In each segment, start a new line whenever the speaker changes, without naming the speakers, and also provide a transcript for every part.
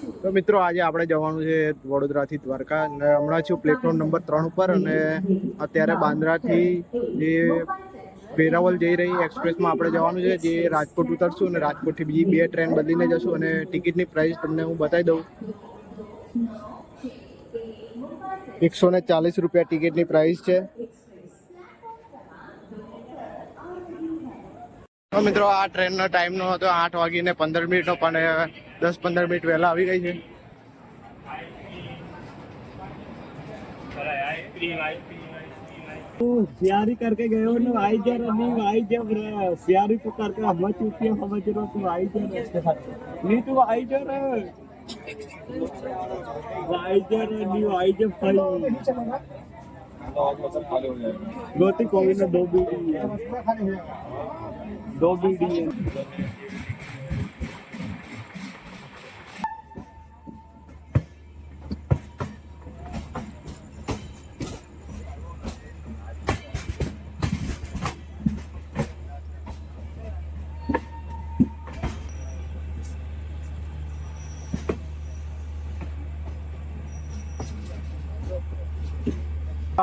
તો મિત્રો, આજે આપણે જવાનું છે વડોદરાથી દ્વારકા અને હમણાં છું પ્લેટફોર્મ નંબર ત્રણ ઉપર અને અત્યારે બાંદ્રાથી જે વેરાવલ જઈ રહી એક્સપ્રેસમાં આપણે જવાનું છે, જે રાજકોટ ઉતરશું અને રાજકોટથી બીજી બે ટ્રેન બદલીને જશું અને ટિકિટની પ્રાઇસ તમને હું બતાવી દઉં. એકસો ને ચાલીસ રૂપિયા ટિકિટની પ્રાઇસ છે. મિત્રો, આ ટ્રેનનો ટાઈમનો હતો આઠ વાગીને પંદર મિનિટનો, પણ દસ પંદર મિનિટ વહેલા આવી ગઈ છે
सियारी करके गए हो ना आई जा रहा नहीं आई जा रहा सियारी को करके हम चुकी है समझ रहे हो तू आई जा रहा नहीं तू आई जा रहा आई जा रहा नहीं आई जा भाई गोती कोई ना दो बीडी है दो बीडी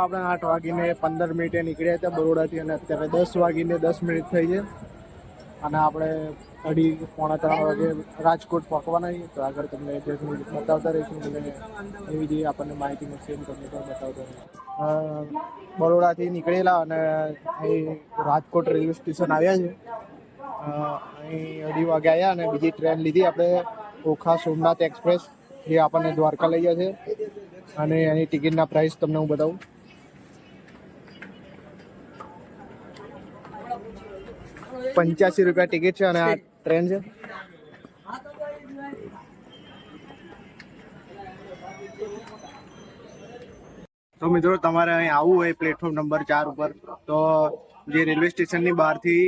આપણે આઠ વાગીને પંદર મિનિટે નીકળ્યા હતા બરોડાથી અને અત્યારે દસ વાગીને દસ મિનિટ થઈ છે. અને આપણે અઢી, પોણા ત્રણ વાગે રાજકોટ પહોંચવાના છીએ. તો આગળ તમને બતાવતા રહીશું અને એવી જે આપણને માહિતી મળશે એમ તમને પણ બતાવતા રહીશું. બરોડાથી નીકળેલા અને અહીં રાજકોટ રેલવે સ્ટેશન આવ્યા છે. અહીં અઢી વાગે આવ્યા અને બીજી ટ્રેન લીધી આપણે ઓખા સોમનાથ એક્સપ્રેસ, જે આપણને દ્વારકા લઈ જશે અને એની ટિકિટના પ્રાઇસ તમને હું બતાવું. પંચ્યાસી રૂપિયા ટિકિટ છે અને આ ટ્રેન છે. તો મિત્રો તમારે અહીં આવવું હોય પ્લેટફોર્મ નંબર ચાર ઉપર તો જે રેલવે સ્ટેશનની બહારથી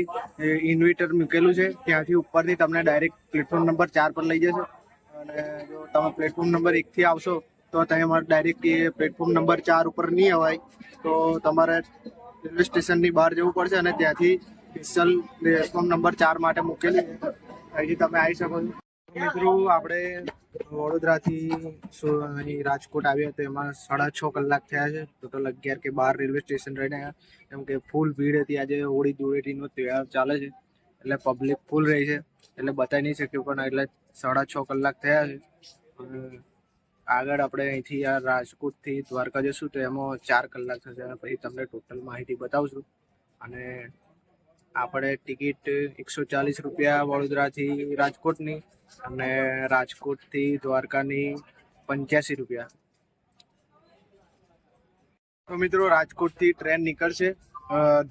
ઇન્વિટર મૂકેલું છે ત્યાંથી ઉપરથી તમને ડાયરેક્ટ પ્લેટફોર્મ નંબર ચાર પર લઈ જશે. અને જો તમે પ્લેટફોર્મ નંબર એકથી આવશો તો તમારે ડાયરેક્ટ એ પ્લેટફોર્મ નંબર ચાર ઉપર નહીં અવાય. તો તમારે રેલવે સ્ટેશનની બહાર જવું પડશે અને ત્યાંથી સ્પેશિયલ પ્લેટફોર્મ નંબર ચાર માટે મૂકેલી. છે અહીંથી તમે આવી શકો છો. મિત્રો, આપણે વડોદરાથી અહીં રાજકોટ આવ્યા તો એમાં સાડા છ કલાક થયા છે. ટોટલ અગિયાર કે બાર રેલવે સ્ટેશન રહીને આવ્યા. કેમ કે ફૂલ ભીડ હતી. આજે હોળી ધૂળેટીનો તહેવાર ચાલે છે. એટલે પબ્લિક ફૂલ રહી છે. એટલે બતાવી નહીં શક્યું, પણ એટલે સાડા છ કલાક થયા છે. આગળ આપણે અહીંથી આ રાજકોટથી દ્વારકા જશું તો એમાં ચાર કલાક થશે. પછી તમને ટોટલ માહિતી બતાવશું. અને આપણે ટિકિટ એકસો ચાલીસ રૂપિયા વડોદરાથી રાજકોટની અને રાજકોટથી દ્વારકાની પંચ્યાસી રૂપિયા. તો મિત્રો, રાજકોટથી ટ્રેન નીકળશે.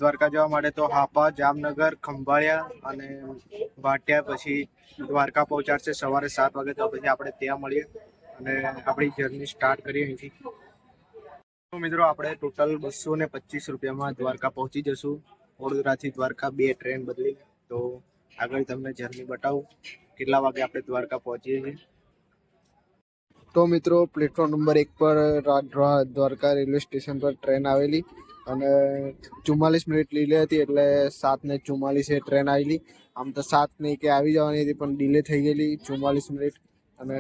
દ્વારકા જવા માટે તો હાપા, જામનગર, ખંભાળિયા અને ભાટિયા પછી દ્વારકા પહોંચાડશે સવારે સાત વાગે. તો પછી આપણે ત્યાં મળીએ અને આપણી જર્ની સ્ટાર્ટ કરીએ અહીંથી. મિત્રો, આપણે ટોટલ બસો ને પચીસ રૂપિયામાં દ્વારકા પહોંચી જશું. વડોદરાથી દ્વારકા બે ટ્રેન બદલીને. તો આગળ તમને જર્ની બતાવું કેટલા વાગે આપણે દ્વારકા પહોંચીએ છીએ. તો મિત્રો પ્લેટફોર્મ નંબર એક પર દ્વારકા રેલવે સ્ટેશન પર ટ્રેન આવેલી અને ચુમ્માલીસ મિનિટ લીધી હતી એટલે સાત ને ચુમ્માલીસે ટ્રેન આવેલી. આમ તો સાત ને કે આવી જવાની હતી, પણ ડિલે થઈ ગયેલી ચુમ્માલીસ મિનિટ. અને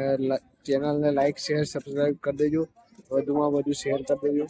ચેનલને લાઈક શેર સબસ્ક્રાઈબ કરી દેજો. વધુમાં વધુ શેર કરી દેજો.